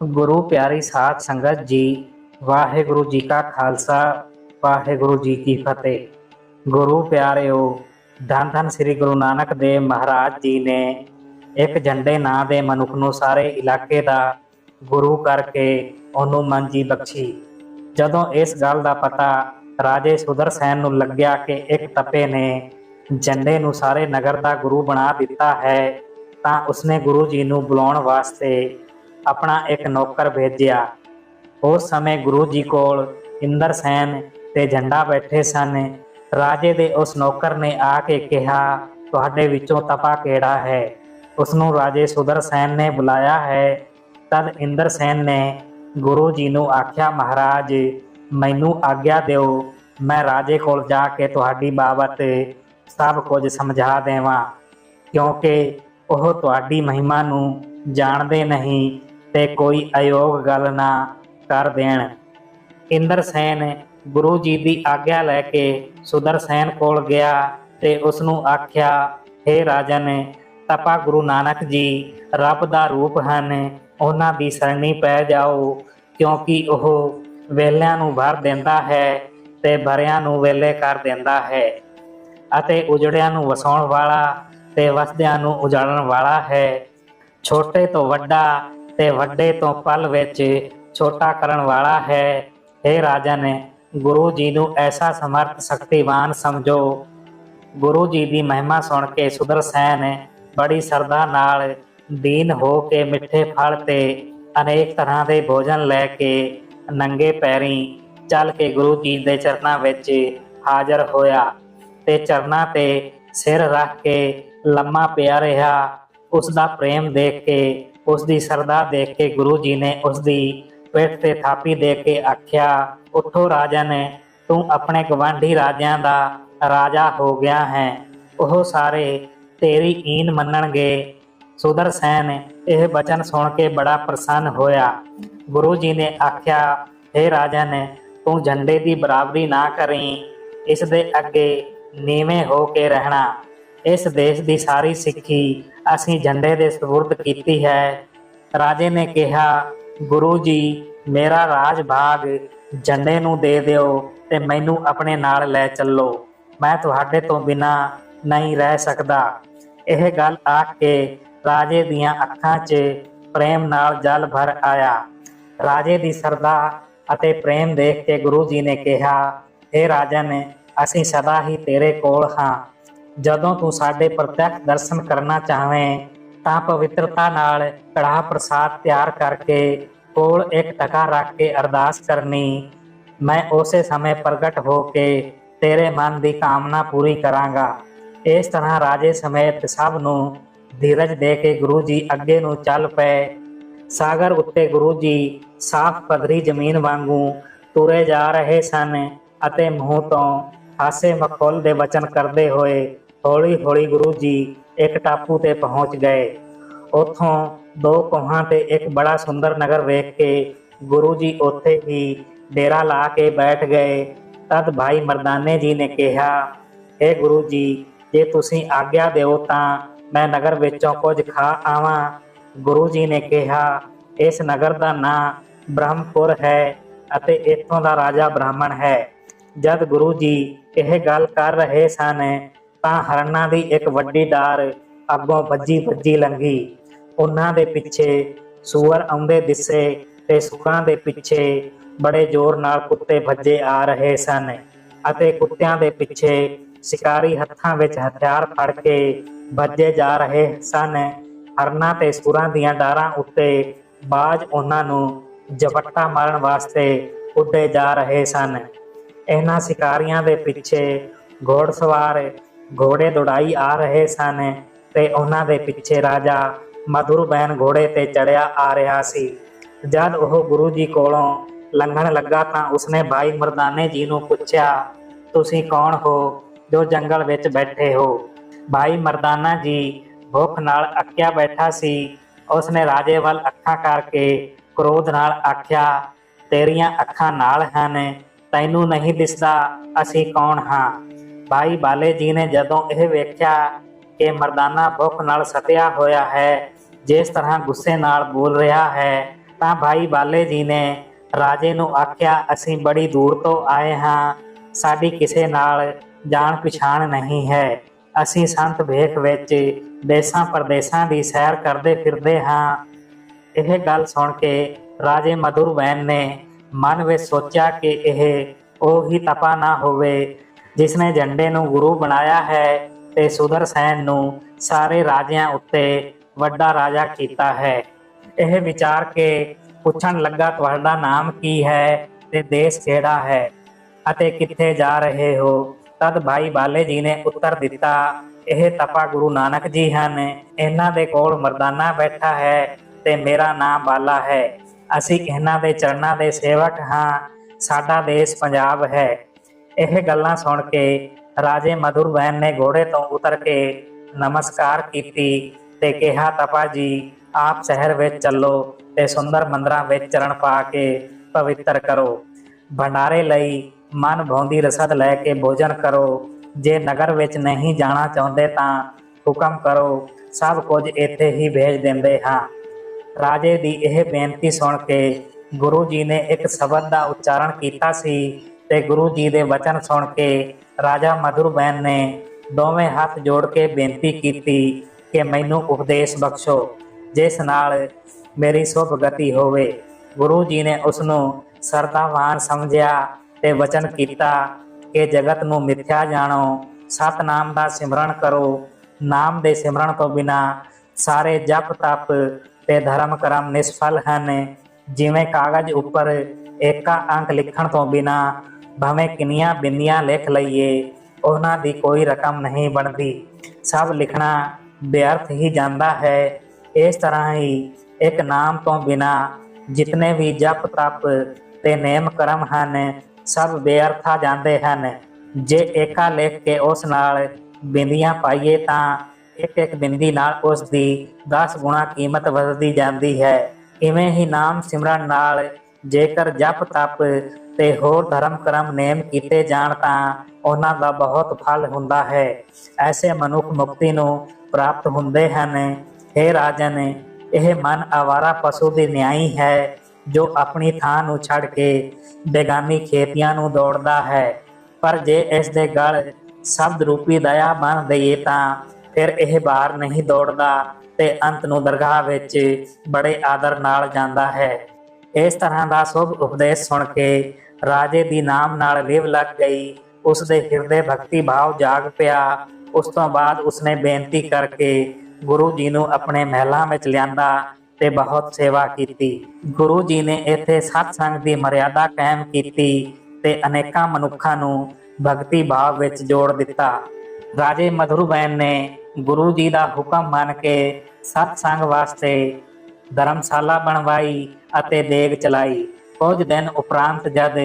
ਗੁਰੂ ਪਿਆਰੀ ਸਾਧ ਸੰਗਤ ਜੀ, ਵਾਹਿਗੁਰੂ ਜੀ ਕਾ ਖਾਲਸਾ, ਵਾਹਿਗੁਰੂ ਜੀ ਕੀ ਫਤਿਹ। ਗੁਰੂ ਪਿਆਰਿਓ, ਧੰਨ ਧੰਨ ਸ੍ਰੀ ਗੁਰੂ ਨਾਨਕ ਦੇਵ ਮਹਾਰਾਜ ਜੀ ਨੇ ਇੱਕ ਝੰਡੇ ਨਾਂ ਦੇ ਮਨੁੱਖ ਨੂੰ ਸਾਰੇ ਇਲਾਕੇ ਦਾ ਗੁਰੂ ਕਰਕੇ ਉਹਨੂੰ ਮੰਜੀ ਬਖਸ਼ੀ। ਜਦੋਂ ਇਸ ਗੱਲ ਦਾ ਪਤਾ ਰਾਜੇ ਸੁਦਰਸੈਨ ਨੂੰ ਲੱਗਿਆ ਕਿ ਇੱਕ ਤਪੇ ਨੇ ਝੰਡੇ ਨੂੰ ਸਾਰੇ ਨਗਰ ਦਾ ਗੁਰੂ ਬਣਾ ਦਿੱਤਾ ਹੈ, ਤਾਂ ਉਸਨੇ ਗੁਰੂ ਜੀ ਨੂੰ ਬੁਲਾਉਣ ਵਾਸਤੇ ਆਪਣਾ ਇੱਕ ਨੌਕਰ ਭੇਜਿਆ। ਉਸ ਸਮੇਂ ਗੁਰੂ ਜੀ ਕੋਲ ਇੰਦਰ ਸੈਨ ਤੇ ਝੰਡਾ ਬੈਠੇ ਸਨ। ਰਾਜੇ ਦੇ ਉਸ ਨੌਕਰ ਨੇ ਆ ਕੇ ਕਿਹਾ, ਤੁਹਾਡੇ ਵਿੱਚੋਂ ਤਪਾ ਕਿਹੜਾ ਹੈ? ਉਸ ਨੂੰ ਰਾਜੇ ਸੁਦਰਸੈਨ ਨੇ ਬੁਲਾਇਆ ਹੈ। ਤਦ ਇੰਦਰਸੈਨ ਨੇ ਗੁਰੂ ਜੀ ਨੂੰ ਆਖਿਆ, ਮਹਾਰਾਜ, ਮੈਨੂੰ ਆਗਿਆ ਦਿਓ। ਮੈਂ ਰਾਜੇ ਕੋਲ ਜਾ ਕੇ ਤੁਹਾਡੀ ਬਾਬਤ ਸਭ ਕੁਝ ਸਮਝਾ ਦੇਵਾਂ। ਕਿਉਂਕਿ ਉਹ ਤੁਹਾਡੀ ਮਹਿਮਾ ਨੂੰ ਜਾਣਦੇ ਨਹੀਂ। ਤੇ ਕੋਈ ਅਯੋਗ ਗੱਲ ਨਾ ਕਰ ਦੇਣ। ਇੰਦਰ ਸੈਨ ਗੁਰੂ ਜੀ ਦੀ ਆਗਿਆ ਲੈ ਕੇ ਸੁਦਰਸੈਨ ਕੋਲ ਗਿਆ ਤੇ ਉਸ ਨੂੰ ਆਖਿਆ हे ਰਾਜਨ, ਤਪਾ ਗੁਰੂ ਨਾਨਕ ਜੀ, ਰੱਬ ਦਾ ਰੂਪ ਹਨ, ਉਹਨਾਂ ਦੀ ਸਰਣੀ ਪੈ ਜਾਓ, ਕਿਉਂਕਿ ਉਹ ਵੇਲਿਆਂ ਨੂੰ ਭਰ ਦਿੰਦਾ ਹੈ ਤੇ ਭਰਿਆਂ ਨੂੰ ਵੇਲੇ ਕਰ ਦਿੰਦਾ ਹੈ ਅਤੇ ਉਜੜਿਆਂ ਨੂੰ ਵਸਾਉਣ ਵਾਲਾ ਤੇ ਵਸਦਿਆਂ ਨੂੰ ਉਜਾੜਨ ਵਾਲਾ ਹੈ। ਛੋਟੇ ਤੋਂ ਵੱਡਾ ਤੇ ਵੱਡੇ ਤੋਂ ਪਲ ਵਿੱਚ ਛੋਟਾ ਕਰਨ ਵਾਲਾ ਹੈ। हे ਰਾਜਨ, ਗੁਰੂ ਜੀ ਨੂੰ ਐਸਾ ਸਮਰਥ ਸ਼ਕਤੀਵਾਨ ਸਮਝੋ। ਗੁਰੂ ਜੀ ਦੀ ਮਹਿਮਾ ਸੁਣ ਕੇ ਸੁਦਰਸੈਨ ਬੜੀ ਸਰਦਾ ਨਾਲ ਦੀਨ ਹੋ ਕੇ ਮਿੱਠੇ ਫਲ ਤੇ ਅਨੇਕ ਤਰ੍ਹਾਂ ਦੇ ਭੋਜਨ ਲੈ ਕੇ ਨੰਗੇ ਪੈਰੀਂ ਚੱਲ ਕੇ ਗੁਰੂ ਜੀ ਦੇ ਚਰਨਾਂ ਵਿੱਚ ਹਾਜ਼ਰ ਹੋਇਆ ਤੇ ਚਰਨਾਂ ਤੇ ਸਿਰ ਰੱਖ ਕੇ ਲੰਮਾ ਪਿਆ ਰਿਹਾ। ਉਸ ਦਾ ਪ੍ਰੇਮ ਦੇਖ ਕੇ ਉਸ ਦੀ ਸਰਦਾ ਦੇਖ ਕੇ ਗੁਰੂ ਜੀ ਨੇ ਉਸ ਦੀ ਪਿੱਠ ਤੇ ਥਾਪੀ ਦੇ ਕੇ ਆਖਿਆ, ਉਠੋ ਰਾਜਨ ਤੂੰ ਆਪਣੇ ਗਵਾਂਢੀ ਰਾਜਿਆਂ ਦਾ ਰਾਜਾ ਹੋ ਗਿਆ ਹੈ। ਉਹ ਸਾਰੇ ਤੇਰੀ ਈਨ ਮੰਨਣਗੇ। ਸੁਦਰਸੈਨ ਇਹ ਬਚਨ ਸੁਣ ਕੇ ਬੜਾ ਪ੍ਰਸੰਨ ਹੋਇਆ। ਗੁਰੂ ਜੀ ਨੇ ਆਖਿਆ हे ਰਾਜਨ ਤੂੰ ਝੰਡੇ ਦੀ ਬਰਾਬਰੀ ਨਾ ਕਰੀ। ਇਸ ਦੇ ਅੱਗੇ ਨੀਵੇਂ ਹੋ ਕੇ ਰਹਿਣਾ। ਇਸ ਦੇਸ਼ ਦੀ ਸਾਰੀ ਸਿੱਖੀ ਅਸੀਂ ਝੰਡੇ ਦੇ ਸਪੁਰਦ ਕੀਤੀ ਹੈ। ਰਾਜੇ ਨੇ ਕਿਹਾ, ਗੁਰੂ ਜੀ, ਮੇਰਾ ਰਾਜ ਭਾਗ ਝੰਡੇ ਨੂੰ ਦੇ ਦਿਓ ਤੇ ਮੈਨੂੰ ਆਪਣੇ ਨਾਲ ਲੈ ਚੱਲੋ। ਮੈਂ ਤੁਹਾਡੇ ਤੋਂ ਬਿਨਾ ਨਹੀਂ ਰਹਿ ਸਕਦਾ। ਇਹ ਗੱਲ ਆਖ ਕੇ ਰਾਜੇ ਦੀਆਂ ਅੱਖਾਂ 'ਚ ਪ੍ਰੇਮ ਨਾਲ ਜਲ ਭਰ ਆਇਆ। ਰਾਜੇ ਦੀ ਸਰਦਾ ਅਤੇ ਪ੍ਰੇਮ ਦੇਖ ਕੇ ਗੁਰੂ ਜੀ ਨੇ ਕਿਹਾ हे ਰਾਜਨ ਅਸੀਂ ਸਦਾ ਹੀ ਤੇਰੇ ਕੋਲ ਹਾਂ। ਜਦੋਂ ਤੂੰ ਸਾਡੇ ਪ੍ਰਤੱਖ ਦਰਸ਼ਨ ਕਰਨਾ ਚਾਹਵੇਂ, ਤਾਂ ਪਵਿੱਤਰਤਾ ਨਾਲ ਕੜਾਹ ਪ੍ਰਸਾਦ ਤਿਆਰ ਕਰਕੇ ਕੋਲ ਇੱਕ ਟਕਾ ਰੱਖ ਕੇ ਅਰਦਾਸ ਕਰਨੀ। ਮੈਂ ਉਸੇ ਸਮੇਂ ਪ੍ਰਗਟ ਹੋ ਕੇ ਤੇਰੇ ਮਨ ਦੀ ਕਾਮਨਾ ਪੂਰੀ ਕਰਾਂਗਾ। ਇਸ ਤਰ੍ਹਾਂ ਰਾਜੇ ਸਮੇਤ ਸਭ ਨੂੰ ਧੀਰਜ ਦੇ ਕੇ ਗੁਰੂ ਜੀ ਅੱਗੇ ਨੂੰ ਚੱਲ ਪਏ। ਸਾਗਰ ਉੱਤੇ ਗੁਰੂ ਜੀ ਸਾਫ਼ ਪਧਰੀ ਜ਼ਮੀਨ ਵਾਂਗੂ ਤੁਰੇ ਜਾ ਰਹੇ ਸਨ ਅਤੇ ਮੂੰਹ ਤੋਂ ਹਾਸੇ ਮਖੌਲ ਦੇ ਵਚਨ ਕਰਦੇ ਹੋਏ ਹੌਲੀ ਹੌਲੀ ਗੁਰੂ ਜੀ ਇੱਕ ਟਾਪੂ ਤੇ ਪਹੁੰਚ ਗਏ। ਉੱਥੋਂ ਦੋ ਕੋਹਾਂ ਤੇ ਇੱਕ ਬੜਾ ਸੁੰਦਰ ਨਗਰ ਵੇਖ ਕੇ ਗੁਰੂ ਜੀ ਉੱਥੇ ਹੀ ਡੇਰਾ ਲਾ ਕੇ ਬੈਠ ਗਏ। ਤਦ ਭਾਈ ਮਰਦਾਨੇ ਜੀ ਨੇ ਕਿਹਾ हे ਗੁਰੂ ਜੀ, ਜੇ ਤੁਸੀਂ ਆਗਿਆ ਦਿਓ ਤਾਂ ਮੈਂ ਨਗਰ ਵਿੱਚੋਂ ਕੁਝ ਖਾ ਆਵਾਂ। ਗੁਰੂ ਜੀ ਨੇ ਕਿਹਾ, ਇਸ ਨਗਰ ਦਾ ਨਾਂ ਬ੍ਰਹਮਪੁਰ ਹੈ ਅਤੇ ਇੱਥੋਂ ਦਾ ਰਾਜਾ ਬ੍ਰਾਹਮਣ ਹੈ। ਜਦ ਗੁਰੂ ਜੀ ਇਹ ਗੱਲ ਕਰ ਰਹੇ ਸਨ ਤਾਂ ਹਰਨਾਂ ਦੀ ਇੱਕ ਵੱਡੀ ਡਾਰ ਅੱਗੋਂ ਭੱਜੀ ਵੱਜੀ ਲੰਗੀ। ਉਹਨਾਂ ਦੇ ਪਿੱਛੇ ਸੂਰ ਆਉਂਦੇ ਦਿਸੇ ਤੇ ਸੂਰਾਂ ਦੇ ਪਿੱਛੇ ਬੜੇ ਜ਼ੋਰ ਨਾਲ ਕੁੱਤੇ ਭੱਜੇ ਆ ਰਹੇ ਸਨ ਅਤੇ ਕੁੱਤਿਆਂ ਦੇ ਪਿੱਛੇ ਸ਼ਿਕਾਰੀ ਹੱਥਾਂ ਵਿੱਚ ਹਥਿਆਰ ਫੜ ਕੇ ਭੱਜੇ ਜਾ ਰਹੇ ਸਨ। ਹਰਨਾਂ ਤੇ ਸੂਰਾਂ ਦੀਆਂ ਡਾਰਾਂ ਉੱਤੇ ਬਾਜ ਉਹਨਾਂ ਨੂੰ ਜਪੱਟਾ ਮਾਰਨ ਵਾਸਤੇ ਉੱਡੇ ਜਾ ਰਹੇ ਸਨ। ਇਹਨਾਂ ਸ਼ਿਕਾਰੀਆਂ ਦੇ ਪਿੱਛੇ ਘੋੜਸਵਾਰ ਘੋੜੇ ਦੌੜਾਈ ਆ ਰਹੇ ਸਨ ਤੇ ਉਹਨਾਂ ਦੇ ਪਿੱਛੇ ਰਾਜਾ ਮਧੁਰਬੈਨ ਘੋੜੇ ਤੇ ਚੜਿਆ ਆ ਰਿਹਾ ਸੀ। ਜਦ ਉਹ ਗੁਰੂ ਜੀ ਕੋਲੋਂ ਲੰਘਣ ਲੱਗਾ ਤਾਂ ਉਸਨੇ ਭਾਈ ਮਰਦਾਨੇ ਜੀ ਨੂੰ ਪੁੱਛਿਆ, ਤੁਸੀਂ ਕੌਣ ਹੋ ਜੋ ਜੰਗਲ ਵਿੱਚ ਬੈਠੇ ਹੋ? ਭਾਈ ਮਰਦਾਨਾ ਜੀ ਭੁੱਖ ਨਾਲ ਅੱਕਿਆ ਬੈਠਾ ਸੀ। ਉਸਨੇ ਰਾਜੇ ਵੱਲ ਅੱਖਾਂ ਕਰਕੇ ਕ੍ਰੋਧ ਨਾਲ ਆਖਿਆ, ਤੇਰੀਆਂ ਅੱਖਾਂ ਨਾਲ ਹਨ, ਤੈਨੂੰ ਨਹੀਂ ਦਿਸਦਾ ਅਸੀਂ ਕੌਣ ਹਾਂ? ਭਾਈ ਬਾਲੇ ਜੀ ਨੇ ਜਦੋਂ ਇਹ ਵੇਖਿਆ ਕਿ ਮਰਦਾਨਾ ਭੁੱਖ ਨਾਲ ਸਤਿਆ ਹੋਇਆ ਹੈ, ਜਿਸ ਤਰ੍ਹਾਂ ਗੁੱਸੇ ਨਾਲ ਬੋਲ ਰਿਹਾ ਹੈ, ਤਾਂ ਭਾਈ ਬਾਲੇ ਜੀ ਨੇ ਰਾਜੇ ਨੂੰ ਆਖਿਆ, ਅਸੀਂ ਬੜੀ ਦੂਰ ਤੋਂ ਆਏ ਹਾਂ। ਸਾਡੀ ਕਿਸੇ ਨਾਲ ਜਾਣ ਪਛਾਣ ਨਹੀਂ ਹੈ। ਅਸੀਂ ਸੰਤ ਭੇਖ ਵਿੱਚ ਦੇਸਾਂ ਪਰਦੇਸਾਂ ਦੀ ਸੈਰ ਕਰਦੇ ਫਿਰਦੇ ਹਾਂ। ਇਹ ਗੱਲ ਸੁਣ ਕੇ ਰਾਜੇ ਮਧੁਰਵੈਨ ਨੇ ਮਨ ਵਿੱਚ ਸੋਚਿਆ ਕਿ ਇਹ ਉਹ ਹੀ ਤਪਾ ਨਾ ਹੋਵੇ। ਜਿਸ ਨੇ ਝੰਡੇ ਨੂੰ ਗੁਰੂ ਬਣਾਇਆ ਹੈ ਤੇ ਸੁਦਰਸੈਨ ਨੂੰ ਸਾਰੇ ਰਾਜਿਆਂ ਉੱਤੇ ਵੱਡਾ ਰਾਜਾ ਕੀਤਾ ਹੈ। ਇਹ ਵਿਚਾਰ ਕੇ ਪੁੱਛਣ ਲੱਗਾ, ਤੁਹਾਡਾ ਨਾਮ ਕੀ ਹੈ ਤੇ ਦੇਸ਼ ਕਿਹੜਾ ਹੈ ਅਤੇ ਕਿੱਥੇ ਜਾ ਰਹੇ ਹੋ? ਤਦ ਭਾਈ ਬਾਲੇ ਜੀ ਨੇ ਉੱਤਰ ਦਿੱਤਾ, ਇਹ ਤਪਾ ਗੁਰੂ ਨਾਨਕ ਜੀ ਹਨ। ਇਹਨਾਂ ਦੇ ਕੋਲ ਮਰਦਾਨਾ ਬੈਠਾ ਹੈ ਤੇ ਮੇਰਾ ਨਾਮ ਬਾਲਾ ਹੈ। ਅਸੀਂ ਇਹਨਾਂ ਦੇ ਚਰਨਾਂ ਦੇ ਸੇਵਕ ਹਾਂ। ਸਾਡਾ ਦੇਸ਼ ਪੰਜਾਬ ਹੈ। ਇਹ ਗੱਲਾਂ ਸੁਣ ਕੇ ਰਾਜੇ ਮਧੁਰਵੈਨ ਨੇ ਘੋੜੇ ਤੋਂ ਉਤਰ ਕੇ ਨਮਸਕਾਰ ਕੀਤੀ ਤੇ ਕਿਹਾ, ਤਪਾ ਜੀ, ਆਪ ਸ਼ਹਿਰ ਵਿੱਚ ਚੱਲੋ ਤੇ ਸੁੰਦਰ ਮੰਦਰਾਂ ਵਿੱਚ ਚਰਨ ਪਾ ਕੇ ਪਵਿੱਤਰ ਕਰੋ। ਭੰਡਾਰੇ ਲਈ ਮਨ ਭੌਂਦੀ ਰਸਦ ਲੈ ਕੇ ਭੋਜਨ ਕਰੋ। ਜੇ ਨਗਰ ਵਿੱਚ ਨਹੀਂ ਜਾਣਾ ਚਾਹੁੰਦੇ ਤਾਂ ਹੁਕਮ ਕਰੋ, ਸਭ ਕੁਝ ਇੱਥੇ ਹੀ ਭੇਜ ਦਿੰਦੇ ਹਾਂ। ਰਾਜੇ ਦੀ ਇਹ ਬੇਨਤੀ ਸੁਣ ਕੇ ਗੁਰੂ ਜੀ ਨੇ ਇੱਕ ਸ਼ਬਦ ਦਾ ਉਚਾਰਨ ਕੀਤਾ ਸੀ। ਤੇ ਗੁਰੂ ਜੀ ਦੇ ਵਚਨ ਸੁਣ ਕੇ ਰਾਜਾ ਮਧੁਰਬੈਨ ਨੇ ਦੋਵੇਂ ਹੱਥ ਜੋੜ ਕੇ ਬੇਨਤੀ ਕੀਤੀ ਕਿ ਮੈਨੂੰ ਉਪਦੇਸ਼ ਬਖਸ਼ੋ, ਜਿਸ ਨਾਲ ਮੇਰੀ ਸੁਭ ਗਤੀ ਹੋਵੇ। ਗੁਰੂ ਜੀ ਨੇ ਉਸ ਨੂੰ ਸਰਦਾਵਾਨ ਸਮਝਿਆ ਤੇ ਵਚਨ ਕੀਤਾ ਕਿ ਜਗਤ ਨੂੰ ਮਿਥਿਆ ਜਾਣੋ, ਸਤਨਾਮ ਦਾ ਸਿਮਰਨ ਕਰੋ, ਨਾਮ ਦੇ ਸਿਮਰਨ ਤੋਂ ਬਿਨਾ ਸਾਰੇ ਜਪ ਤਪ ਤੇ ਧਰਮ ਕਰਮ ਨਿਸਫਲ ਹਨ। ਜਿਵੇਂ ਕਾਗਜ਼ ਉੱਪਰ ਏਕਾ ਅੰਕ ਲਿਖਣ ਤੋਂ ਬਿਨਾ ਭਾਵੇਂ ਕਿੰਨੀਆਂ ਬਿੰਦੀਆਂ ਲਿਖ ਲਈਏ, ਉਹਨਾਂ ਦੀ ਕੋਈ ਰਕਮ ਨਹੀਂ ਬਣਦੀ। ਸਭ ਲਿਖਣਾ ਬੇਅਰਥ ਹੀ ਜਾਂਦਾ ਹੈ। ਇਸ ਤਰ੍ਹਾਂ ਹੀ ਇੱਕ ਨਾਮ ਤੋਂ ਬਿਨਾ ਜਿਤਨੇ ਵੀ ਜਪ ਤਪ ਤੇ ਨੇਮ ਕਰਮ ਹਨ, ਸਭ ਬੇਅਰਥਾ ਜਾਂਦੇ ਹਨ। ਜੇ ਏਕਾ ਲਿਖ ਕੇ ਉਸ ਨਾਲ ਬਿੰਦੀਆਂ ਪਾਈਏ ਤਾਂ ਇੱਕ ਇੱਕ ਬਿੰਦੀ ਨਾਲ ਉਸ ਦੀ 10 ਗੁਣਾ ਕੀਮਤ ਵਧਦੀ ਜਾਂਦੀ ਹੈ। ਇਵੇਂ ਹੀ ਨਾਮ ਸਿਮਰਨ ਨਾਲ ਜੇਕਰ ਜਪ ਤਪ ਤੇ ਹੋਰ ਧਰਮ ਕਰਮ ਨੇਮ ਕੀਤੇ ਜਾਣ ਤਾਂ ਉਹਨਾਂ ਦਾ ਬਹੁਤ ਫਲ ਹੁੰਦਾ ਹੈ। ਐਸੇ ਮਨੁੱਖ ਮੁਕਤੀ ਨੂੰ ਪ੍ਰਾਪਤ ਹੁੰਦੇ ਹਨ। हे ਰਾਜਨ, ਇਹ ਮਨ ਆਵਾਰਾ ਪਸ਼ੂ ਦੀ ਨਿਆਈ ਹੈ, ਜੋ ਆਪਣੀ ਥਾਂ ਨੂੰ ਛੱਡ ਕੇ ਬੇਗਾਨੀ ਖੇਤੀਆਂ ਨੂੰ ਦੌੜਦਾ ਹੈ। ਪਰ ਜੇ ਇਸ ਦੇ ਗਲ ਸ਼ਬਦ ਰੂਪੀ ਦਇਆ ਬੰਨ ਦਈਏ ਤਾਂ ਫਿਰ ਇਹ ਬਾਹਰ ਨਹੀਂ ਦੌੜਦਾ ਤੇ ਅੰਤ ਨੂੰ ਦਰਗਾਹ ਵਿੱਚ ਬੜੇ ਆਦਰ ਨਾਲ ਜਾਂਦਾ ਹੈ। ਇਸ ਤਰ੍ਹਾਂ ਦਾ ਸੁਭ ਉਪਦੇਸ਼ ਸੁਣ ਕੇ ਰਾਜੇ ਦੀ ਨਾਮ ਨਾਲ ਲਿਵ ਲੱਗ ਗਈ। ਉਸ ਦੇ ਹਿਰਦੇ ਭਗਤੀ ਭਾਵ ਜਾਗ ਪਿਆ। ਉਸ ਤੋਂ ਬਾਅਦ ਉਸਨੇ ਬੇਨਤੀ ਕਰਕੇ ਗੁਰੂ ਜੀ ਨੂੰ ਆਪਣੇ ਮਹਿਲਾਂ ਵਿੱਚ ਲਿਆਂਦਾ ਤੇ ਬਹੁਤ ਸੇਵਾ ਕੀਤੀ। ਗੁਰੂ ਜੀ ਨੇ ਇੱਥੇ ਸਤਸੰਗ ਦੀ ਮਰਿਆਦਾ ਕਾਇਮ ਕੀਤੀ ਤੇ ਅਨੇਕਾਂ ਮਨੁੱਖਾਂ ਨੂੰ ਭਗਤੀ ਭਾਵ ਵਿੱਚ ਜੋੜ ਦਿੱਤਾ। ਰਾਜੇ ਮਧੁਰਬੈਨ ਨੇ ਗੁਰੂ ਜੀ ਦਾ ਹੁਕਮ ਮੰਨ ਕੇ ਸਤਸੰਗ ਵਾਸਤੇ ਧਰਮਸ਼ਾਲਾ ਬਣਵਾਈ ਅਤੇ ਦੇਗ ਚਲਾਈ। ਕੁਝ ਦਿਨ ਉਪਰੰਤ ਜਦ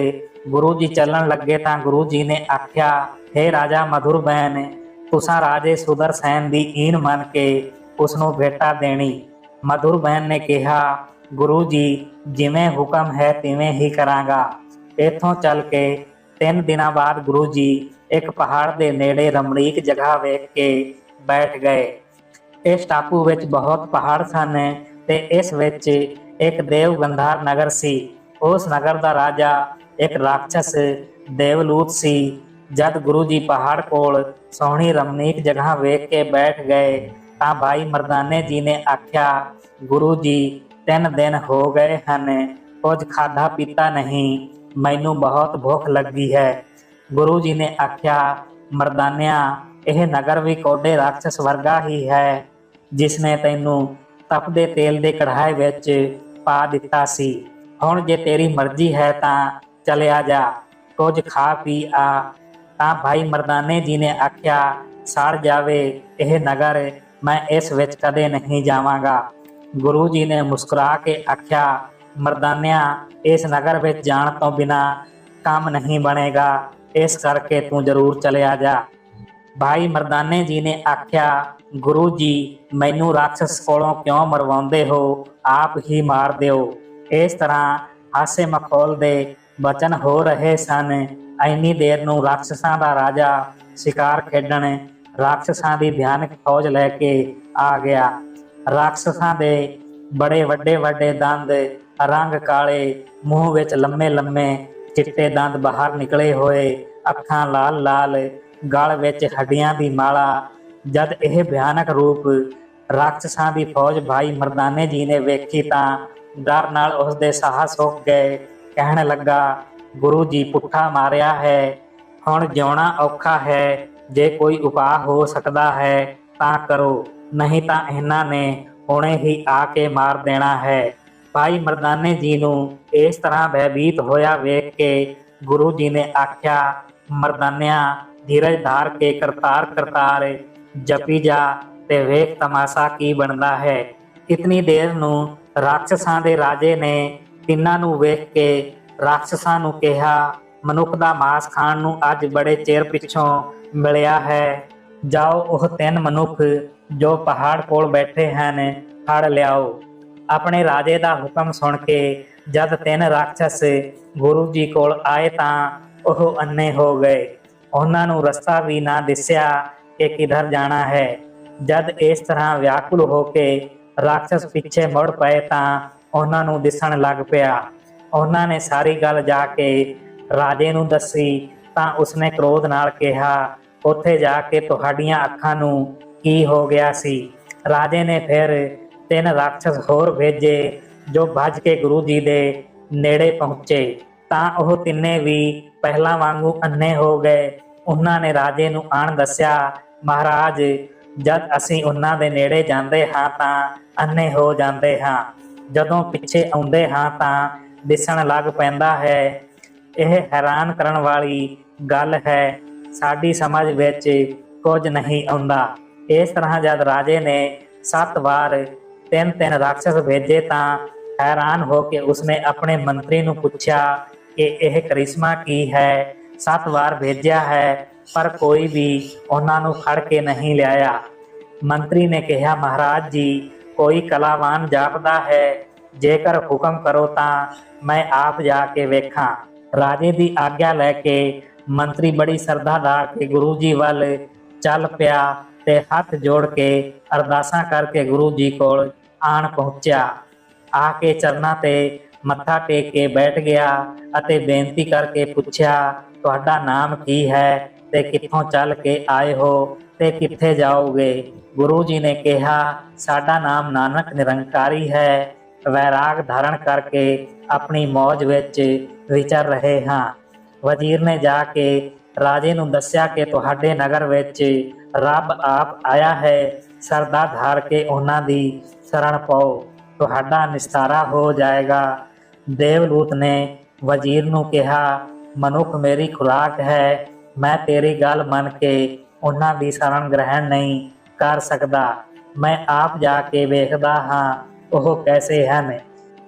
ਗੁਰੂ ਜੀ ਚੱਲਣ ਲੱਗੇ ਤਾਂ ਗੁਰੂ ਜੀ ਨੇ ਆਖਿਆ हे ਰਾਜਾ ਮਧੁਰਬੈਨ ਤੁਸਾਂ ਰਾਜੇ ਸੁਦਰਸੈਨ ਦੀ ਈਨ ਮੰਨ ਕੇ ਉਸ ਨੂੰ ਭੇਟਾ ਦੇਣੀ। ਮਧੁਰਬੈਨ ਨੇ ਕਿਹਾ ਗੁਰੂ ਜੀ ਜਿਵੇਂ ਹੁਕਮ ਹੈ ਤਿਵੇਂ ਹੀ ਕਰਾਂਗਾ। ਇੱਥੋਂ ਚੱਲ ਕੇ ਤਿੰਨ ਦਿਨਾਂ ਬਾਅਦ ਗੁਰੂ ਜੀ ਇੱਕ ਪਹਾੜ ਦੇ ਨੇੜੇ ਰਮਣੀਕ ਜਗ੍ਹਾ ਵੇਖ ਕੇ ਬੈਠ ਗਏ। ਇਸ ਟਾਪੂ ਵਿੱਚ ਬਹੁਤ ਪਹਾੜ ਸਨ। ਤੇ ਇਸ ਵਿੱਚ ਇੱਕ ਦੇਵ ਗੰਧਾਰ ਨਗਰ ਸੀ। ਉਸ ਨਗਰ ਦਾ ਰਾਜਾ ਇੱਕ ਰਾਖਸ਼ ਦੇਵਲੂਤ ਸੀ। ਜਦ ਗੁਰੂ ਜੀ ਪਹਾੜ ਕੋਲ ਸੋਹਣੀ ਰਮਨੀਕ ਜਗ੍ਹਾ ਵੇਖ ਕੇ ਬੈਠ ਗਏ, ਤਾਂ ਭਾਈ ਮਰਦਾਨੇ ਜੀ ਨੇ ਆਖਿਆ ਗੁਰੂ ਜੀ ਤਿੰਨ ਦਿਨ ਹੋ ਗਏ ਹਨ, ਕੁਝ ਖਾਧਾ ਪੀਤਾ ਨਹੀਂ, ਮੈਨੂੰ ਬਹੁਤ ਭੁੱਖ ਲੱਗੀ ਹੈ। ਗੁਰੂ ਜੀ ਨੇ ਆਖਿਆ, ਮਰਦਾਨਿਆ, ਇਹ ਨਗਰ ਵੀ ਕੋਡੇ ਰਾਖਸ਼ ਵਰਗਾ ਹੀ ਹੈ, ਜਿਸ ਨੇ ਤੈਨੂੰ ਤਪਦੇ ਤੇਲ ਦੇ ਕੜਾਹੇ ਵਿੱਚ ਪਾ ਦਿੱਤਾ ਸੀ। ਹੁਣ ਜੇ ਤੇਰੀ ਮਰਜ਼ੀ ਹੈ ਤਾਂ ਚਲਿਆ ਜਾ। ਕੁਝ ਖਾ ਪੀ ਆ। ਤਾਂ ਭਾਈ ਮਰਦਾਨੇ ਜੀ ਨੇ ਆਖਿਆ, ਸੜ ਜਾਵੇ ਇਹ ਨਗਰ, ਮੈਂ ਇਸ ਵਿੱਚ ਕਦੇ ਨਹੀਂ ਜਾਵਾਂਗਾ। ਗੁਰੂ ਜੀ ਨੇ ਮੁਸਕਰਾ ਕੇ ਆਖਿਆ, ਮਰਦਾਨਿਆ, ਇਸ ਨਗਰ ਵਿੱਚ ਜਾਣ ਤੋਂ ਬਿਨਾ ਕੰਮ ਨਹੀਂ ਬਣੇਗਾ। ਇਸ ਕਰਕੇ ਤੂੰ ਜ਼ਰੂਰ ਚਲਿਆ ਜਾ। ਭਾਈ ਮਰਦਾਨੇ ਜੀ ਨੇ ਆਖਿਆ ਗੁਰੂ ਜੀ, ਮੈਨੂੰ ਰਾਖਸ਼ ਕੋਲੋਂ ਕਿਉਂ ਮਰਵਾਉਂਦੇ ਹੋ? ਆਪ ਹੀ ਮਾਰ ਦਿਓ। ਇਸ ਤਰ੍ਹਾਂ ਹਾਸੇ ਮਖੌਲ ਦੇ ਬਚਨ ਹੋ ਰਹੇ ਸਨ। ਐਨੀ ਦੇਰ ਨੂੰ ਰਾਖਸ਼ਾਂ ਦਾ ਰਾਜਾ ਸ਼ਿਕਾਰ ਖੇਡਣ ਰਾਖਸ਼ਾਂ ਦੀ ਭਿਆਨਕ ਫੌਜ ਲੈ ਕੇ ਆ ਗਿਆ। ਰਾਖਸ਼ਾਂ ਦੇ ਬੜੇ ਵੱਡੇ ਵੱਡੇ ਦੰਦ, ਰੰਗ ਕਾਲੇ, ਮੂੰਹ ਵਿੱਚ ਲੰਮੇ ਲੰਮੇ ਚਿੱਟੇ ਦੰਦ ਬਾਹਰ ਨਿਕਲੇ ਹੋਏ, ਅੱਖਾਂ ਲਾਲ ਲਾਲ, ਗਲ ਵਿੱਚ ਹੱਡੀਆਂ ਦੀ ਮਾਲਾ ਜਦ ਇਹ ਭਿਆਨਕ ਰੂਪ ਰਾਖਸ਼ਾਂ ਦੀ ਫੌਜ ਭਾਈ ਮਰਦਾਨੇ ਜੀ ਨੇ ਵੇਖੀ ਤਾਂ ਡਰ ਨਾਲ ਉਸ ਦੇ ਸਾਹ ਸੁੱਕ ਗਏ। ਕਹਿਣ ਲੱਗਾ, ਗੁਰੂ ਜੀ, ਪੁੱਠਾ ਮਾਰਿਆ ਹੈ। ਹੁਣ ਜਿਉਣਾ ਔਖਾ ਹੈ। ਜੇ ਕੋਈ ਉਪਾਅ ਹੋ ਸਕਦਾ ਹੈ, ਤਾਂ ਕਰੋ। ਨਹੀਂ ਤਾਂ ਇਹਨਾਂ ਨੇ ਹੁਣੇ ਹੀ ਆ ਕੇ ਮਾਰ ਦੇਣਾ ਹੈ। ਭਾਈ ਮਰਦਾਨੇ ਜੀ ਨੂੰ ਇਸ ਤਰ੍ਹਾਂ ਭੈਭੀਤ ਹੋਇਆ ਵੇਖ ਕੇ ਗੁਰੂ ਜੀ ਨੇ ਆਖਿਆ, ਮਰਦਾਨਿਆਂ, ਧੀਰਜ ਧਾਰ ਕੇ ਕਰਤਾਰ ਕਰਤਾਰ ਜਪੀ ਜਾ ਤੇ ਵੇਖ ਤਮਾਸ਼ਾ ਕੀ ਬਣਦਾ ਹੈ। ਇਤਨੀ ਦੇਰ ਨੂੰ ਰਾਖਸ਼ਾਂ ਦੇ ਰਾਜੇ ਨੇ ਤਿੰਨਾਂ ਨੂੰ ਵੇਖ ਕੇ ਰਾਖਸ਼ਾਂ ਨੂੰ ਕਿਹਾ, ਮਨੁੱਖ ਦਾ ਮਾਸ ਖਾਣ ਨੂੰ ਅੱਜ ਬੜੇ ਚਿਰ ਪਿੱਛੋਂ ਮਿਲਿਆ ਹੈ। ਜਾਓ ਉਹ ਤਿੰਨ ਮਨੁੱਖ ਜੋ ਪਹਾੜ ਕੋਲ ਬੈਠੇ ਹਨ, ਫੜ ਲਿਆਓ। ਆਪਣੇ ਰਾਜੇ ਦਾ ਹੁਕਮ ਸੁਣ ਕੇ ਜਦ ਤਿੰਨ ਰਾਖਸ਼ ਗੁਰੂ ਜੀ ਕੋਲ ਆਏ ਤਾਂ ਉਹ ਅੰਨੇ ਹੋ ਗਏ। ਉਹਨਾਂ ਨੂੰ ਰਸਤਾ ਵੀ ਨਾ ਦਿਸਿਆ ਕਿ ਕਿਧਰ ਜਾਣਾ ਹੈ ਜਦ ਇਸ ਤਰ੍ਹਾਂ ਵਿਆਕੁਲ ਹੋ ਕੇ ਰਾਖਸ਼ ਪਿੱਛੇ ਮੁੜ ਪਏ ਤਾਂ ਉਹਨਾਂ ਨੂੰ ਦਿਸਣ ਲੱਗ ਪਿਆ ਉਹਨਾਂ ਨੇ ਸਾਰੀ ਗੱਲ ਜਾ ਕੇ ਰਾਜੇ ਨੂੰ ਦੱਸੀ ਤਾਂ ਉਸਨੇ ਕ੍ਰੋਧ ਨਾਲ ਕਿਹਾ ਉੱਥੇ ਜਾ ਕੇ ਤੁਹਾਡੀਆਂ ਅੱਖਾਂ ਨੂੰ ਕੀ ਹੋ ਗਿਆ ਸੀ ਰਾਜੇ ਨੇ ਫਿਰ ਤਿੰਨ ਰਾਖਸ਼ ਹੋਰ ਭੇਜੇ ਜੋ ਭੱਜ ਕੇ ਗੁਰੂ ਜੀ ਦੇ ਨੇੜੇ ਪਹੁੰਚੇ ਤਾਂ ਉਹ ਤਿੰਨੇ ਵੀ ਪਹਿਲਾਂ ਵਾਂਗੂ ਅੰਨੇ ਹੋ ਗਏ ਉਹਨਾਂ ਨੇ ਰਾਜੇ ਨੂੰ ਆਣ ਦੱਸਿਆ, ਮਹਾਰਾਜ, ਜਦ ਅਸੀਂ ਉਹਨਾਂ ਦੇ ਨੇੜੇ ਜਾਂਦੇ ਹਾਂ ਤਾਂ ਅੰਨੇ ਹੋ ਜਾਂਦੇ ਹਾਂ। ਜਦੋਂ ਪਿੱਛੇ ਆਉਂਦੇ ਹਾਂ ਤਾਂ ਦਿਸਣ ਲੱਗ ਪੈਂਦਾ ਹੈ। ਇਹ ਹੈਰਾਨ ਕਰਨ ਵਾਲੀ ਗੱਲ ਹੈ। ਸਾਡੀ ਸਮਝ ਵਿੱਚ ਕੁਝ ਨਹੀਂ ਆਉਂਦਾ। ਇਸ ਤਰ੍ਹਾਂ ਜਦ ਰਾਜੇ ਨੇ ਸੱਤ ਵਾਰ ਤਿੰਨ ਤਿੰਨ ਰਾਖਸ਼ ਭੇਜੇ ਤਾਂ ਹੈਰਾਨ ਹੋ ਕੇ ਉਸਨੇ ਆਪਣੇ ਮੰਤਰੀ ਨੂੰ ਪੁੱਛਿਆ ਕਿ ਇਹ ਕਰਿਸ਼ਮਾ ਕੀ ਹੈ? ਸੱਤ ਵਾਰ ਭੇਜਿਆ ਹੈ, ਪਰ ਕੋਈ ਵੀ ਉਹਨਾਂ ਨੂੰ ਫੜ ਕੇ ਨਹੀਂ ਲਿਆਇਆ। ਮੰਤਰੀ ਨੇ ਕਿਹਾ, ਮਹਾਰਾਜ ਜੀ, ਕੋਈ ਕਲਾਵਾਨ ਜਾਪਦਾ ਹੈ। ਜੇਕਰ ਹੁਕਮ ਕਰੋ ਤਾਂ ਮੈਂ ਆਪ ਜਾ ਕੇ ਵੇਖਾਂ। ਰਾਜੇ ਦੀ ਆਗਿਆ ਲੈ ਕੇ ਮੰਤਰੀ ਬੜੀ ਸਰਦਾ ਨਾਲ ਕੇ ਗੁਰੂ ਜੀ ਵੱਲ ਚੱਲ ਪਿਆ ਤੇ ਹੱਥ ਜੋੜ ਕੇ ਅਰਦਾਸਾਂ ਕਰਕੇ ਗੁਰੂ ਜੀ ਕੋਲ ਆਣ ਪਹੁੰਚਿਆ। ਆ ਕੇ ਚਰਨਾਂ ਤੇ ਮੱਥਾ ਟੇਕ ਕੇ ਬੈਠ ਗਿਆ ਅਤੇ ਬੇਨਤੀ ਕਰਕੇ ਪੁੱਛਿਆ ਤੁਹਾਡਾ ਨਾਮ ਕੀ ਹੈ ਤੇ ਕਿੱਥੋਂ ਚੱਲ ਕੇ ਆਏ ਹੋ ਤੇ ਕਿੱਥੇ ਜਾਓਗੇ? ਗੁਰੂ ਜੀ ਨੇ ਕਿਹਾ, ਸਾਡਾ ਨਾਮ ਨਾਨਕ ਨਿਰੰਕਾਰੀ ਹੈ। ਵੈਰਾਗ ਧਾਰਨ ਕਰਕੇ ਆਪਣੀ ਮੌਜ ਵਿੱਚ ਵਿਚਰ ਰਹੇ ਹਾਂ। ਵਜ਼ੀਰ ਨੇ ਜਾ ਕੇ ਰਾਜੇ ਨੂੰ ਦੱਸਿਆ ਕਿ ਤੁਹਾਡੇ ਨਗਰ ਵਿੱਚ ਰੱਬ ਆਪ ਆਇਆ ਹੈ। ਸਰਦਾ ਧਾਰ ਕੇ ਉਹਨਾਂ ਦੀ ਸ਼ਰਣ ਪਾਓ। ਤੁਹਾਡਾ ਨਿਸਤਾਰਾ ਹੋ ਜਾਏਗਾ। ਦੇਵਲੂਤ ਨੇ ਵਜ਼ੀਰ ਨੂੰ ਕਿਹਾ ਮਨੁੱਖ ਮੇਰੀ ਖੁਰਾਕ ਹੈ, ਮੈਂ ਤੇਰੀ ਗੱਲ ਮੰਨ ਕੇ ਉਹਨਾਂ ਦੀ ਸ਼ਰਨ ਗ੍ਰਹਿਣ ਨਹੀਂ ਕਰ ਸਕਦਾ। ਮੈਂ ਆਪ ਜਾ ਕੇ ਵੇਖਦਾ ਹਾਂ, ਉਹ ਕੈਸੇ ਹਨ।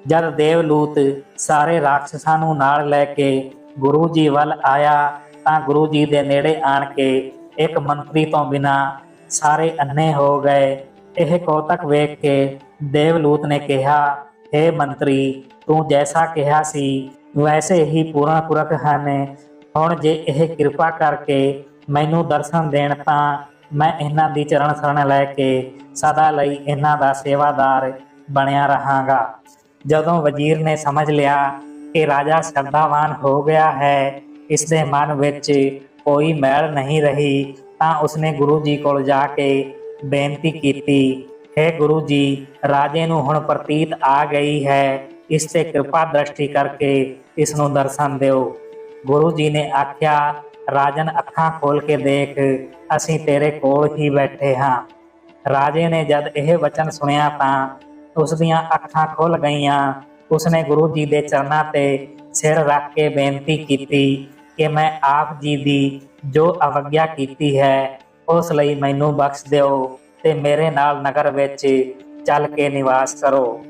ਜਦ ਦੇਵਲੂਤ ਸਾਰੇ ਰਾਖਸ਼ਾਂ ਨੂੰ ਨਾਲ ਲੈ ਕੇ ਗੁਰੂ ਜੀ ਵੱਲ ਆਇਆ, ਤਾਂ ਗੁਰੂ ਜੀ ਦੇ ਨੇੜੇ ਆਣ ਕੇ ਇੱਕ ਮੰਤਰੀ ਤੋਂ ਬਿਨਾ ਸਾਰੇ ਅੰਨੇ ਹੋ ਗਏ। ਇਹ ਕੌਤਕ ਵੇਖ ਕੇ ਦੇਵਲੂਤ ਨੇ ਕਿਹਾ हे ਮੰਤਰੀ, ਤੂੰ ਜੈਸਾ ਕਿਹਾ ਸੀ ਵੈਸੇ ਹੀ ਪੂਰਾ ਪੁਰਖ ਹਨ ਹੁਣ ਜੇ ਇਹ ਕਿਰਪਾ ਕਰਕੇ ਮੈਨੂੰ ਦਰਸ਼ਨ ਦੇਣ ਤਾਂ ਮੈਂ ਇਹਨਾਂ ਦੀ ਚਰਨ ਸ਼ਰਨ ਲੈ ਕੇ ਸਦਾ ਲਈ ਇਹਨਾਂ ਦਾ ਸੇਵਾਦਾਰ ਬਣਿਆ ਰਹਾਂਗਾ। ਜਦੋਂ ਵਜ਼ੀਰ ਨੇ ਸਮਝ ਲਿਆ ਕਿ ਰਾਜਾ ਸ਼ਰਧਾਵਾਨ ਹੋ ਗਿਆ ਹੈ ਇਸ ਦੇ ਮਨ ਵਿੱਚ ਕੋਈ ਮੈਲ ਨਹੀਂ ਰਹੀ, ਤਾਂ ਉਸਨੇ ਗੁਰੂ ਜੀ ਕੋਲ ਜਾ ਕੇ ਬੇਨਤੀ ਕੀਤੀ, ਹੈ ਗੁਰੂ ਜੀ, ਰਾਜੇ ਨੂੰ ਹੁਣ ਪ੍ਰਤੀਤ ਆ ਗਈ ਹੈ। ਇਸ ਤੇ ਕਿਰਪਾ ਦ੍ਰਿਸ਼ਟੀ ਕਰਕੇ ਇਸ ਨੂੰ ਦਰਸ਼ਨ ਦਿਓ। ਗੁਰੂ ਜੀ ਨੇ ਆਖਿਆ, ਰਾਜਨ, ਅੱਖਾਂ ਖੋਲ ਕੇ ਦੇਖ, ਅਸੀਂ ਤੇਰੇ ਕੋਲ ਹੀ ਬੈਠੇ ਹਾਂ। ਰਾਜੇ ਨੇ ਜਦ ਇਹ ਵਚਨ ਸੁਣਿਆ ਤਾਂ ਉਸ ਦੀਆਂ ਅੱਖਾਂ ਖੁੱਲ ਗਈਆਂ। ਉਸਨੇ ਗੁਰੂ ਜੀ ਦੇ ਚਰਨਾਂ ਤੇ ਸਿਰ ਰੱਖ ਕੇ ਬੇਨਤੀ ਕੀਤੀ ਕਿ ਮੈਂ ਆਪ ਜੀ ਦੀ ਜੋ ਅਵਗਿਆ ਕੀਤੀ ਹੈ, ਉਸ ਲਈ ਮੈਨੂੰ ਬਖਸ਼ ਦਿਓ ਤੇ ਮੇਰੇ ਨਾਲ ਨਗਰ ਵਿੱਚ ਚੱਲ ਕੇ ਨਿਵਾਸ ਕਰੋ।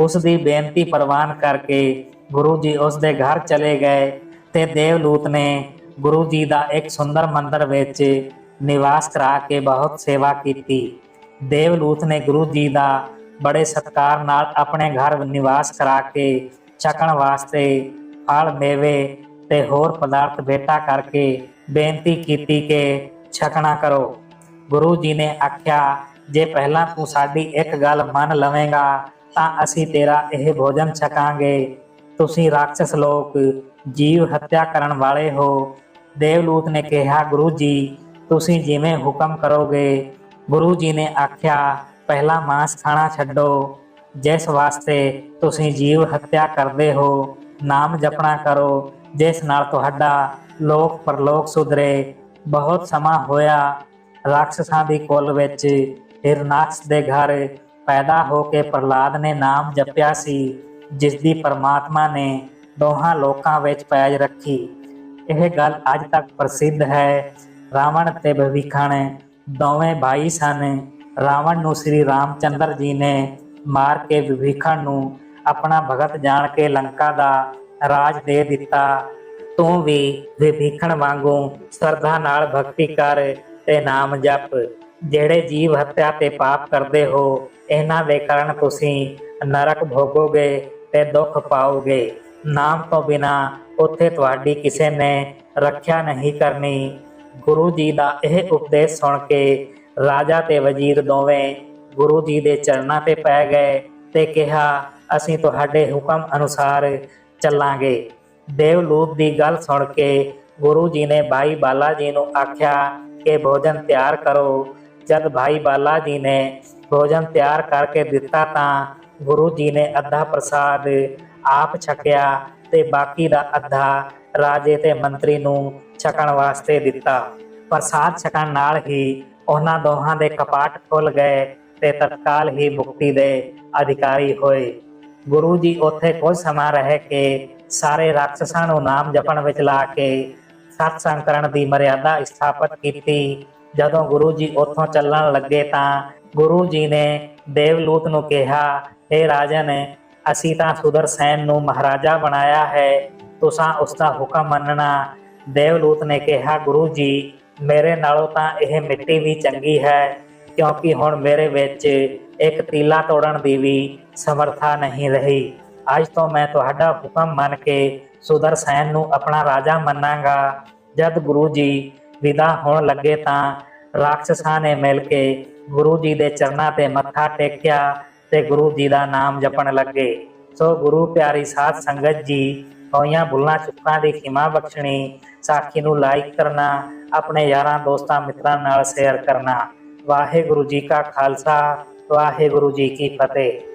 ਉਸ ਦੀ ਬੇਨਤੀ ਪ੍ਰਵਾਨ ਕਰਕੇ ਗੁਰੂ ਜੀ ਉਸ ਦੇ ਘਰ ਚਲੇ ਗਏ ਤੇ ਦੇਵਲੂਤ ਨੇ ਗੁਰੂ ਜੀ ਦਾ ਇੱਕ ਸੁੰਦਰ ਮੰਦਰ ਵਿੱਚ ਨਿਵਾਸ ਕਰਾ ਕੇ ਬਹੁਤ ਸੇਵਾ ਕੀਤੀ। ਦੇਵਲੂਤ ਨੇ ਗੁਰੂ ਜੀ ਦਾ ਬੜੇ ਸਤਕਾਰ ਨਾਲ ਆਪਣੇ ਘਰ ਨਿਵਾਸ ਕਰਾ ਕੇ ਛਕਣ ਵਾਸਤੇ ਫਲ ਮੇਵੇ ਤੇ ਹੋਰ ਪਦਾਰਥ ਭੇਟਾ ਕਰਕੇ ਬੇਨਤੀ ਕੀਤੀ ਕਿ ਛਕਣਾ ਕਰੋ। ਗੁਰੂ ਜੀ ਨੇ ਆਖਿਆ, ਜੇ ਪਹਿਲਾਂ ਤੂੰ ਸਾਡੀ ਇੱਕ ਗੱਲ ਮੰਨ ਲਵੇਂਗਾ ਤਾਂ ਅਸੀਂ ਤੇਰਾ ਇਹ ਭੋਜਨ ਛਕਾਂਗੇ। ਤੁਸੀਂ ਰਾਖਸ਼ ਲੋਕ, ਜੀਵ ਹੱਤਿਆ ਕਰਨ ਵਾਲੇ ਹੋ। ਦੇਵਲੂਤ ਨੇ ਕਿਹਾ, ਗੁਰੂ ਜੀ, ਤੁਸੀਂ ਜਿਵੇਂ ਹੁਕਮ ਕਰੋਗੇ। ਗੁਰੂ ਜੀ ਨੇ ਆਖਿਆ, ਪਹਿਲਾ ਮਾंस ਖਾਣਾ ਛੱਡੋ। ਜਿਸ ਵਾਸਤੇ ਤੁਸੀਂ ਜੀਵ ਹੱਤਿਆ ਕਰਦੇ ਹੋ, ਨਾਮ ਜਪਣਾ ਕਰੋ। ਜਿਸ ਨਾਲ ਤੁਹਾਡਾ ਲੋਕ ਪਰਲੋਕ ਸੁਧਰੇ। ਬਹੁਤ ਸਮਾਂ ਹੋਇਆ ਰਾਖਸ਼ਾਂ ਦੀ ਕੁੱਲ ਵਿੱਚ ਹਿਰਨਾਕਸ਼ ਦੇ ਘਰ ਪੈਦਾ ਹੋ ਕੇ ਪ੍ਰਹਲਾਦ ਨੇ ਨਾਮ ਜਪਿਆ ਸੀ ਜਿਸ ਦੀ ਪਰਮਾਤਮਾ ਨੇ ਦੋਹਾਂ ਲੋਕਾਂ ਵਿੱਚ ਪੈਜ ਰੱਖੀ। ਇਹ ਗੱਲ ਅੱਜ ਤੱਕ ਪ੍ਰਸਿੱਧ ਹੈ। ਰਾਵਣ ਤੇ ਭਵਿਖਣ ਦੋਵੇਂ ਭਾਈ ਸਨ। ਰਾਵਣ ਨੂੰ ਸ੍ਰੀ ਰਾਮਚੰਦਰ ਜੀ ਨੇ ਮਾਰ ਕੇ ਵਿਭੀਖਣ ਨੂੰ ਆਪਣਾ ਭਗਤ ਜਾਣ ਕੇ ਲੰਕਾ ਦਾ ਰਾਜ ਦੇ ਦਿੱਤਾ। ਤੂੰ ਵੀ ਵਿਭੀਖਣ ਵਾਂਗੂ ਸ਼ਰਧਾ ਨਾਲ ਭਗਤੀ ਕਰ ਤੇ ਨਾਮ ਜਪ। ਜਿਹੜੇ ਜੀਵ ਹੱਤਿਆ ਤੇ ਪਾਪ ਕਰਦੇ ਹੋ, ਇਹਨਾਂ ਦੇ ਕਾਰਨ ਤੁਸੀਂ ਨਰਕ ਭੋਗੋਗੇ ਤੇ ਦੁੱਖ ਪਾਓਗੇ। ਨਾਮ ਤੋਂ ਬਿਨਾ ਉੱਥੇ ਤੁਹਾਡੀ ਕਿਸੇ ਨੇ ਰੱਖਿਆ ਨਹੀਂ ਕਰਨੀ। ਗੁਰੂ ਜੀ ਦਾ ਇਹ ਉਪਦੇਸ਼ ਸੁਣ ਕੇ ਰਾਜਾ ਤੇ ਵਜ਼ੀਰ ਦੋਵੇਂ ਗੁਰੂ ਜੀ ਦੇ ਚਰਨਾਂ ਤੇ ਪੈ ਗਏ ਤੇ ਕਿਹਾ, ਅਸੀਂ ਤੁਹਾਡੇ ਹੁਕਮ ਅਨੁਸਾਰ ਚੱਲਾਂਗੇ। ਦੇਵਲੂਪ ਦੀ ਗੱਲ ਸੁਣ ਕੇ ਗੁਰੂ ਜੀ ਨੇ ਭਾਈ ਬਾਲਾ ਜੀ ਨੂੰ ਆਖਿਆ ਕਿ ਭੋਜਨ ਤਿਆਰ ਕਰੋ। ਜਦ ਭਾਈ ਬਾਲਾ ਜੀ ਨੇ ਭੋਜਨ ਤਿਆਰ ਕਰਕੇ ਦਿੱਤਾ ਤਾਂ ਗੁਰੂ ਜੀ ਨੇ ਅੱਧਾ ਪ੍ਰਸਾਦ ਆਪ ਛਕਿਆ ਤੇ ਬਾਕੀ ਦਾ ਅੱਧਾ ਰਾਜੇ ਤੇ ਮੰਤਰੀ ਨੂੰ ਛਕਣ ਵਾਸਤੇ ਦਿੱਤਾ। ਪ੍ਰਸਾਦ ਛਕਣ ਨਾਲ ਹੀ ਉਹਨਾਂ ਦੋਹਾਂ ਦੇ ਕਪਾਟ ਖੁੱਲ ਗਏ ਤੇ ਤਤਕਾਲ ਹੀ ਮੁਕਤੀ ਦੇ ਅਧਿਕਾਰੀ ਹੋਏ। ਗੁਰੂ ਜੀ ਉੱਥੇ ਕੁਝ ਸਮਾਂ ਰਹਿ ਕੇ ਸਾਰੇ ਰਾਖਸ਼ਾਂ ਨੂੰ ਨਾਮ ਜਪਣ ਵਿੱਚ ਲਾ ਕੇ ਸਤਸੰਗ ਕਰਨ ਦੀ ਮਰਿਆਦਾ ਸਥਾਪਿਤ ਕੀਤੀ ਜਦੋਂ ਗੁਰੂ ਜੀ ਉੱਥੋਂ ਚੱਲਣ ਲੱਗੇ ਤਾਂ ਗੁਰੂ ਜੀ ਨੇ ਦੇਵਲੂਤ ਨੂੰ ਕਿਹਾ हे ਰਾਜਨ, ਅਸੀਂ ਤਾਂ ਸੁਦਰਸੈਨ ਨੂੰ ਮਹਾਰਾਜਾ ਬਣਾਇਆ ਹੈ, ਤੁਸੀਂ ਉਸ ਦਾ ਹੁਕਮ ਮੰਨਣਾ। ਦੇਵਲੂਤ ਨੇ ਕਿਹਾ, ਗੁਰੂ ਜੀ, ਮੇਰੇ ਨਾਲੋਂ ਤਾਂ ਇਹ ਮਿੱਟੀ ਵੀ ਚੰਗੀ ਹੈ, ਕਿਉਂਕਿ ਹੁਣ ਮੇਰੇ ਵਿੱਚ ਇੱਕ ਤੀਲਾ ਤੋੜਨ ਦੀ ਵੀ ਸਮਰੱਥਾ ਨਹੀਂ ਰਹੀ। ਅੱਜ ਤੋਂ ਮੈਂ ਤੁਹਾਡਾ ਹੁਕਮ ਮੰਨ ਕੇ ਸੁਦਰਸੈਨ ਨੂੰ ਆਪਣਾ ਰਾਜਾ ਮੰਨਾਂਗਾ। ਜਦ ਗੁਰੂ ਜੀ ਵਿਦਾ ਹੋਣ ਲੱਗੇ ਤਾਂ ਰਾਖਸ਼ਾਂ ਨੇ ਮਿਲ ਕੇ ਗੁਰੂ ਜੀ ਦੇ ਚਰਨਾਂ ਤੇ ਮੱਥਾ ਟੇਕਿਆ ਤੇ ਗੁਰੂ ਜੀ ਦਾ ਨਾਮ ਜਪਣ ਲੱਗੇ। ਸੋ ਗੁਰੂ ਪਿਆਰੀ ਸਾਧ ਸੰਗਤ ਜੀ, ਹੋਈਆਂ ਭੁੱਲਾਂ ਚੁੱਕਾਂ ਦੀ ਖਿਮਾ ਬਖਸ਼ਣੀ, ਸਾਖੀ ਨੂੰ ਲਾਈਕ ਕਰਨਾ, ਆਪਣੇ ਯਾਰਾਂ, ਦੋਸਤਾਂ, ਮਿੱਤਰਾਂ ਨਾਲ ਸ਼ੇਅਰ ਕਰਨਾ। ਵਾਹਿਗੁਰੂ ਜੀ ਕਾ ਖਾਲਸਾ, ਵਾਹਿਗੁਰੂ ਜੀ ਕੀ ਫਤਿਹ।